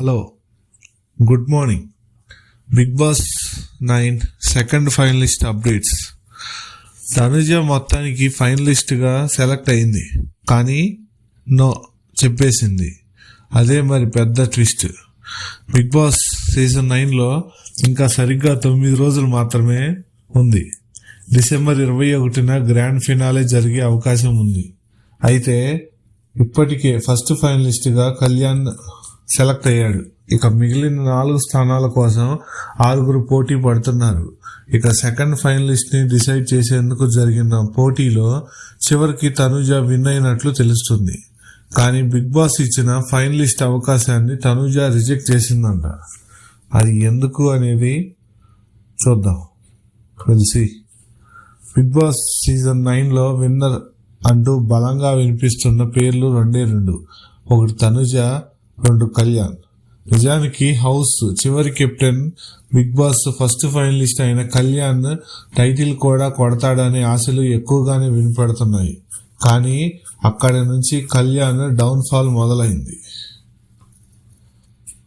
Hello good morning. Big Boss nine second finalist updates. Tanuja మొత్తానికి ఫైనలిస్ట్గా select అయింది. కానీ నో చెప్పేసింది. అదే మరి పెద్ద ట్విస్ట్. బిగ్ బాస్ సీజన్ నైన్లో ఇంకా సరిగ్గా తొమ్మిది రోజులు మాత్రమే ఉంది. డిసెంబర్ ఇరవై ఒకటిన గ్రాండ్ ఫినాలే జరిగే అవకాశం ఉంది. అయితే ఇప్పటికే ఫస్ట్ ఫైనలిస్ట్గా కళ్యాణ్ సెలెక్ట్ అయ్యాడు. ఇక మిగిలిన నాలుగు స్థానాల కోసం ఆరుగురు పోటీ పడుతున్నారు. ఇక సెకండ్ ఫైనలిస్ట్ని డిసైడ్ చేసేందుకు జరిగిన పోటీలో చివరికి తనుజ విన్ అయినట్లు తెలుస్తుంది. కానీ బిగ్ బాస్ ఇచ్చిన ఫైనలిస్ట్ అవకాశాన్ని తనుజ రిజెక్ట్ చేసిందంట. అది ఎందుకు అనేది చూద్దాం. తెలిసి బిగ్ బాస్ సీజన్ నైన్లో విన్నర్ అంటూ బలంగా వినిపిస్తున్న పేర్లు రెండే రెండు. ఒకటి తనుజ రెండు కళ్యాణ్. నిజానికి హౌస్ చివరి captain Big Boss first finalist అయిన కళ్యాణ్ టైటిల్ కూడా కొడతాడనే ఆశలు ఎక్కువగానే వినపడుతున్నాయి. కానీ అక్కడి నుంచి కళ్యాణ్ డౌన్ ఫాల్ మొదలైంది.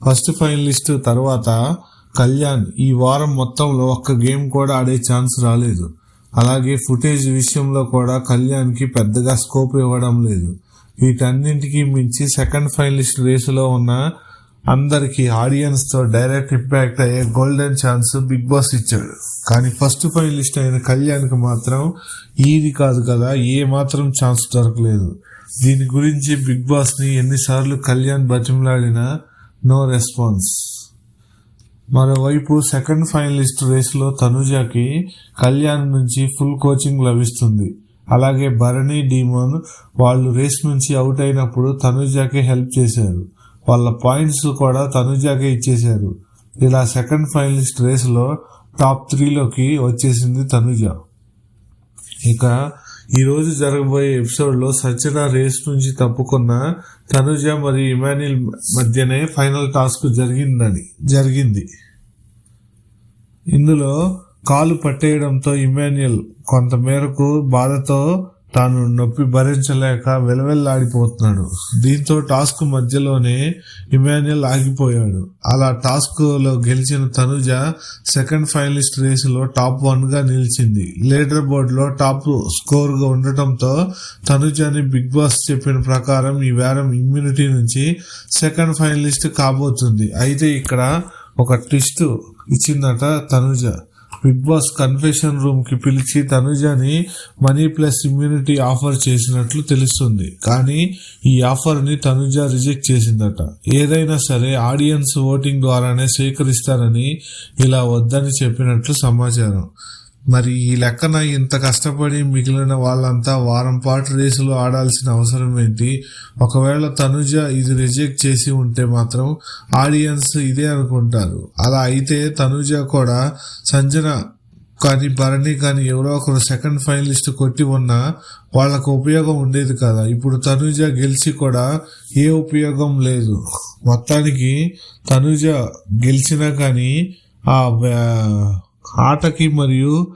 ఫస్ట్ ఫైనలిస్ట్ తర్వాత కళ్యాణ్ ఈ వారం మొత్తంలో ఒక్క గేమ్ కూడా ఆడే ఛాన్స్ రాలేదు. అలాగే ఫుటేజ్ విషయంలో కూడా కళ్యాణ్కి పెద్దగా స్కోప్ ఇవ్వడం లేదు. వీటన్నింటికి మించి సెకండ్ ఫైనలిస్ట్ రేసులో ఉన్న అందరికి ఆడియన్స్తో డైరెక్ట్ ఇంపాక్ట్ అయ్యే గోల్డెన్ ఛాన్స్ బిగ్ బాస్ ఇచ్చాడు. కానీ ఫస్ట్ ఫైనలిస్ట్ అయిన కళ్యాణ్కి మాత్రం ఈది కాదు కదా ఏ మాత్రం ఛాన్స్ దొరకలేదు. దీని గురించి బిగ్ బాస్ని ఎన్నిసార్లు కళ్యాణ్ బతిమలాడినా నో రెస్పాన్స్ మరోవైపు సెకండ్ ఫైనలిస్ట్ రేసులో తనుజాకి కళ్యాణ్ నుంచి ఫుల్ కోచింగ్ లభిస్తుంది. అలాగే భరణి డీమోన్ వాళ్ళు రేస్ నుంచి అవుట్ అయినప్పుడు తనుజాకే హెల్ప్ చేశారు. వాళ్ళ పాయింట్స్ కూడా తనుజాకే ఇచ్చేశారు. ఇలా సెకండ్ ఫైనలిస్ట్ రేస్లో టాప్ త్రీలోకి వచ్చేసింది తనుజ. ఇక ఈరోజు జరగబోయే ఎపిసోడ్లో సచన రేస్ నుంచి తప్పుకున్న తనుజ మరియు ఇమాన్యుల్ మధ్యనే ఫైనల్ టాస్క్ జరిగిందని జరిగింది. ఇందులో కాలు పట్టేయడంతో ఇమాన్యుయల్ కొంత మేరకు బాధతో తాను నొప్పి భరించలేక వెలవెల్లాడిపోతున్నాడు. దీంతో టాస్క్ మధ్యలోనే ఇమాన్యుయల్ ఆగిపోయాడు. అలా టాస్క్లో గెలిచిన తనుజ సెకండ్ ఫైనలిస్ట్ రేసులో టాప్ వన్గా నిలిచింది. లీడర్ బోర్డులో టాప్ స్కోర్గా ఉండటంతో తనుజని బిగ్ బాస్ చెప్పిన ప్రకారం ఈ వారం ఇమ్యూనిటీ నుంచి సెకండ్ ఫైనలిస్ట్ కాబోతుంది. అయితే ఇక్కడ ఒక ట్విస్ట్ ఇచ్చిందట తనుజ. బిగ్ బాస్ కన్ఫెషన్ రూమ్కి పిలిచి తనుజని మనీ ప్లస్ ఇమ్యూనిటీ ఆఫర్ చేసినట్లు తెలుస్తుంది. కానీ ఈ ఆఫర్ని తనుజ రిజెక్ట్ చేసిందట. ఏదైనా సరే ఆడియన్స్ ఓటింగ్ ద్వారానే స్వీకరిస్తారని ఇలా వద్దని చెప్పినట్లు సమాచారం. మరి ఈ లెక్కన ఇంత కష్టపడి మిగిలిన వాళ్ళంతా వారం పాటు రేసులు ఆడాల్సిన అవసరం ఏంటి? ఒకవేళ తనుజ ఇది రిజెక్ట్ చేసి ఉంటే మాత్రం ఆడియన్స్ ఇదే అనుకుంటారు. అలా అయితే తనుజ కూడా సంజన కానీ భరణి కానీ ఎవరో ఒకరు సెకండ్ ఫైనలిస్ట్ కొట్టి ఉన్నా వాళ్ళకు ఉపయోగం ఉండేది కదా? ఇప్పుడు తనుజ గెలిచి కూడా ఏ ఉపయోగం లేదు. మొత్తానికి తనుజ గెలిచినా కానీ ఆ ఆటకి మరియు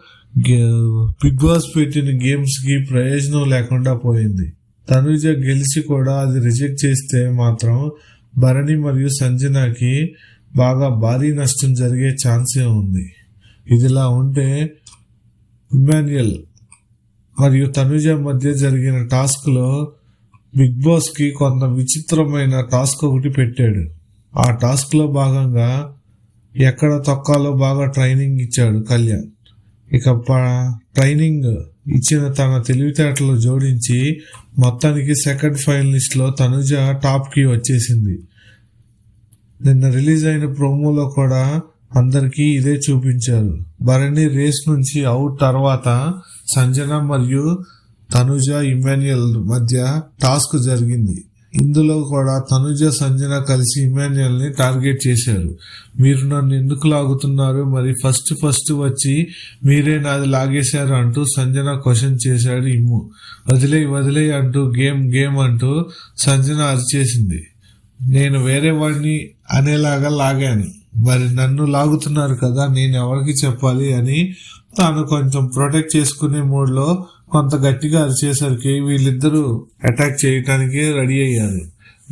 బిగ్ బాస్ పెట్టిన గేమ్స్కి ప్రయోజనం లేకుండా పోయింది. తనుజ గెలిచి కూడా అది రిజెక్ట్ చేస్తే మాత్రం భరణి మరియు సంజనాకి బాగా భారీ నష్టం జరిగే ఛాన్సే ఉంది. ఇదిలా ఉంటే ఇమాన్యుయల్ మరియు తనుజ మధ్య జరిగిన టాస్క్లో బిగ్ బాస్కి కొంత విచిత్రమైన టాస్క్ ఒకటి పెట్టాడు. ఆ టాస్క్లో భాగంగా ఎక్కడ తొక్కాలో బాగా ట్రైనింగ్ ఇచ్చాడు కళ్యాణ్. ఇక ట్రైనింగ్ ఇచ్చిన తన తెలివితేటలు జోడించి మొత్తానికి సెకండ్ ఫైనలిస్ట్లో తనుజ టాప్కి వచ్చేసింది. నిన్న రిలీజ్ అయిన ప్రోమోలో కూడా అందరికీ ఇదే చూపించారు. భరణి రేస్ నుంచి అవుట్ తర్వాత సంజన మరియు తనుజ ఇమాన్యుయల్ మధ్య టాస్క్ జరిగింది. ఇందులో కూడా తనుజ సంజన కలిసి ఇమాన్యుయల్ని టార్గెట్ చేశారు. మీరు నన్ను ఎందుకు లాగుతున్నారు? మరి ఫస్ట్ ఫస్ట్ వచ్చి మీరే నాది లాగేశారు అంటూ సంజన క్వశ్చన్ చేశాడు ఇమ్ము. వదిలే వదిలే అంటూ గేమ్ గేమ్ అంటూ సంజన అరిచేసింది. నేను వేరే వాడిని అనేలాగా లాగాను. మరి నన్ను లాగుతున్నారు కదా నేను ఎవరికి చెప్పాలి అని తాను కొంచెం ప్రొటెక్ట్ చేసుకునే మూడ్లో కొంత గట్టిగా అరిచేసరికి వీళ్ళిద్దరూ అటాక్ చేయటానికి రెడీ అయ్యారు.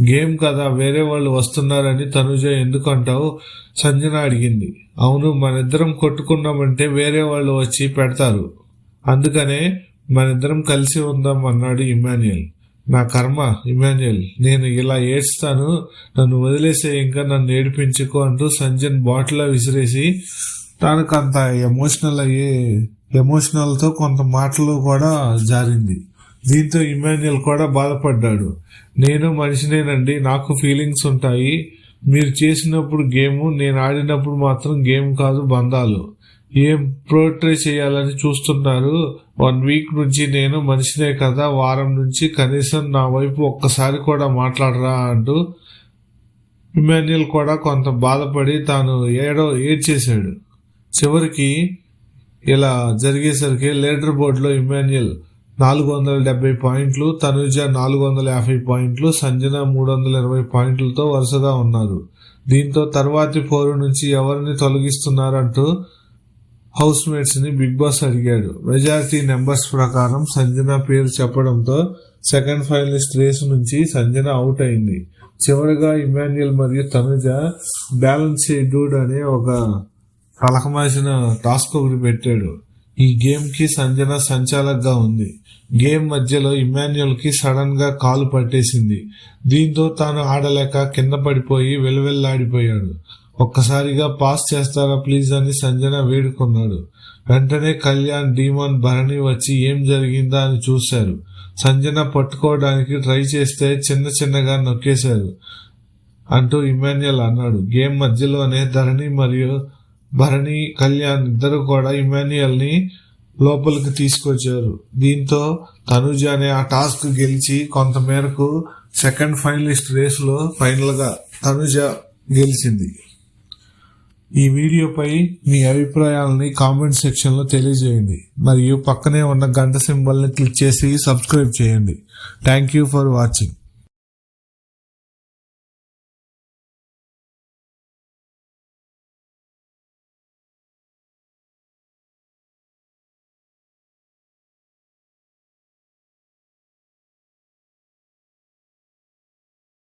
గేమ్ కదా వేరే వాళ్ళు వస్తున్నారని తనుజ ఎందుకంటావు సంజన అడిగింది. అవును మనిద్దరం కొట్టుకున్నామంటే వేరే వాళ్ళు వచ్చి పెడతారు. అందుకనే మనిద్దరం కలిసి ఉందాం అన్నాడు ఇమాన్యుయల్. నా కర్మ ఇమాన్యుయల్ నేను ఇలా ఏడ్స్తాను నన్ను వదిలేసే ఇంకా నన్ను ఏడిపించుకో అంటూ సంజన్ బాటిల్ విసిరేసి తనకు అంత ఎమోషనల్ అయ్యే ఎమోషనల్తో కొంత మాటలు కూడా జారింది. దీంతో ఇమాన్యుయల్ కూడా బాధపడ్డాడు. నేను మనిషినేనండి నాకు ఫీలింగ్స్ ఉంటాయి. మీరు చేసినప్పుడు గేమ్ నేను ఆడినప్పుడు మాత్రం గేమ్ కాదు బంధాలు. ఏం ప్రోట్రే చేయాలని చూస్తున్నారు? వన్ వీక్ నుంచి నేను మనిషినే కదా వారం నుంచి కనీసం నా వైపు ఒక్కసారి కూడా మాట్లాడరా అంటూ ఇమాన్యుయల్ కూడా కొంత బాధపడి తాను ఏడో ఏడ్చేశాడు. చివరికి ఇలా జరిగేసరికి లీడర్ బోర్డులో ఇమాన్యుయల్ నాలుగు వందల డెబ్బై పాయింట్లు తనుజ నాలుగు వందల యాభై పాయింట్లు సంజన మూడు వందల ఇరవై పాయింట్లతో వరుసగా ఉన్నారు. దీంతో తర్వాతి పోరు నుంచి ఎవరిని తొలగిస్తున్నారంటూ హౌస్ మేట్స్ని బిగ్ బాస్ అడిగాడు. మెజారిటీ నెంబర్స్ ప్రకారం సంజన పేరు చెప్పడంతో సెకండ్ ఫైనలిస్ట్ రేసు నుంచి సంజన అవుట్ అయింది. చివరిగా ఇమాన్యుయల్ మరియు తనుజ బ్యాలెన్స్ డూడ్ అనే ఒక కలకమాసిన టాస్క్ ఒకటి పెట్టాడు. ఈ గేమ్కి సంజన సంచాలకగా ఉంది. గేమ్ మధ్యలో ఇమాన్యుయల్కి సడన్గా కాలు పట్టేసింది. దీంతో తాను ఆడలేక కింద పడిపోయి వెలువెల్లాడిపోయాడు. ఒక్కసారిగా పాస్ చేస్తారా ప్లీజ్ అని సంజన వేడుకున్నాడు. వెంటనే కళ్యాణ్ డీమాన్ భరణి వచ్చి ఏం జరిగిందా అని చూశారు. సంజన పట్టుకోవడానికి ట్రై చేస్తే చిన్న చిన్నగా నొక్కేశారు అంటూ ఇమాన్యుయల్ అన్నాడు. గేమ్ మధ్యలోనే ధరణి మరియు భరణి కళ్యాణ్ ఇద్దరు కూడా ఇమాన్యుయల్ని లోపలికి తీసుకొచ్చారు. దీంతో తనుజ అనే ఆ టాస్క్ గెలిచి కొంతమేరకు సెకండ్ ఫైనలిస్ట్ రేసులో ఫైనల్గా తనుజ గెలిచింది. ఈ వీడియోపై మీ అభిప్రాయాలని కామెంట్ సెక్షన్లో తెలియజేయండి. మరియు పక్కనే ఉన్న గంట సింబల్ని క్లిక్ చేసి సబ్స్క్రైబ్ చేయండి. Thank you for watching.